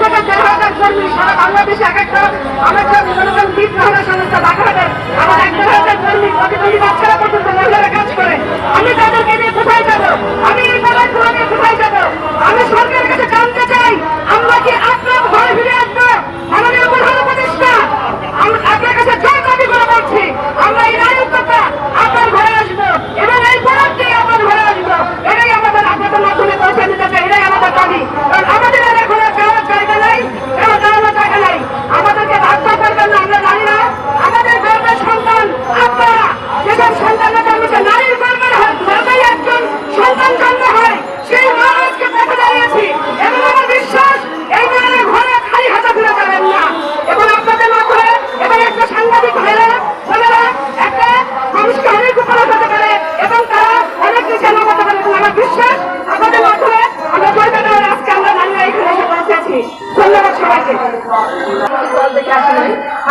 থেকে দেশে এক একটা আমাদের সংগঠন বিপ্লবের সংস্থা ঢাকা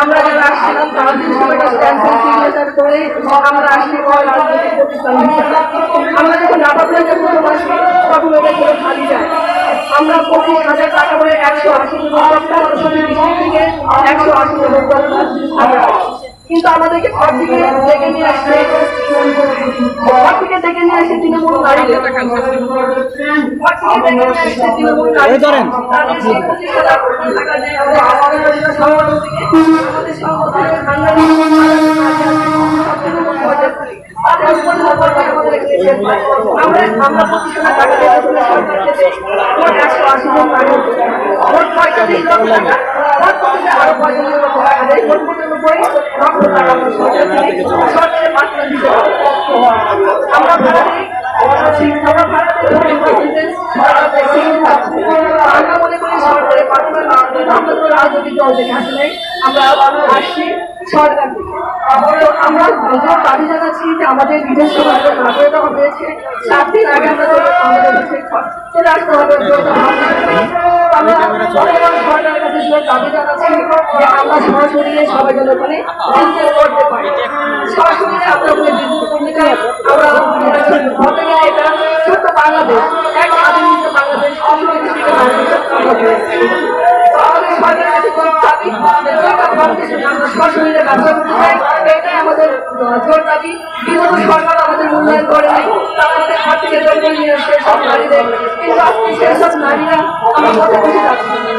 আমরা যারা আসছিলাম তাদের সবাইকে সিগনেচার করে আমরা আসছি আমরা যখন নাটা তখন ওটা পুরো খালি যায়। আমরা পঁচিশ হাজার টাকা করে একশো আশি থেকে একশো আশি আমরা কিন্তু আমাদেরকে ঘর থেকে ডেকে নিয়ে আসছে। ঘর থেকে ডেকে নিয়ে তৃণমূল আমরা টাকা একশো আশি জন টাকা আরও আমরা আমরা আমরা আমরা জোর দাবি জানাচ্ছি যে আমাদের বিধানসভা নাগরিক হয়েছে আগে আমাদের চলে আসতে হবে আমরা যে আমরা সরাসরি সবাই ওখানে করতে পারি। সরাসরি আমরা আমরা সশরীরে ব্যবসা করতে চাই এটাই আমাদের জোর দাবি বিগত সরকার আমাদের মূল্যায়ন করে নাই তারা আমাদের হাত থেকে দখল নিয়ে সব সেসব নারীরা আমার পথে বসে যাচ্ছি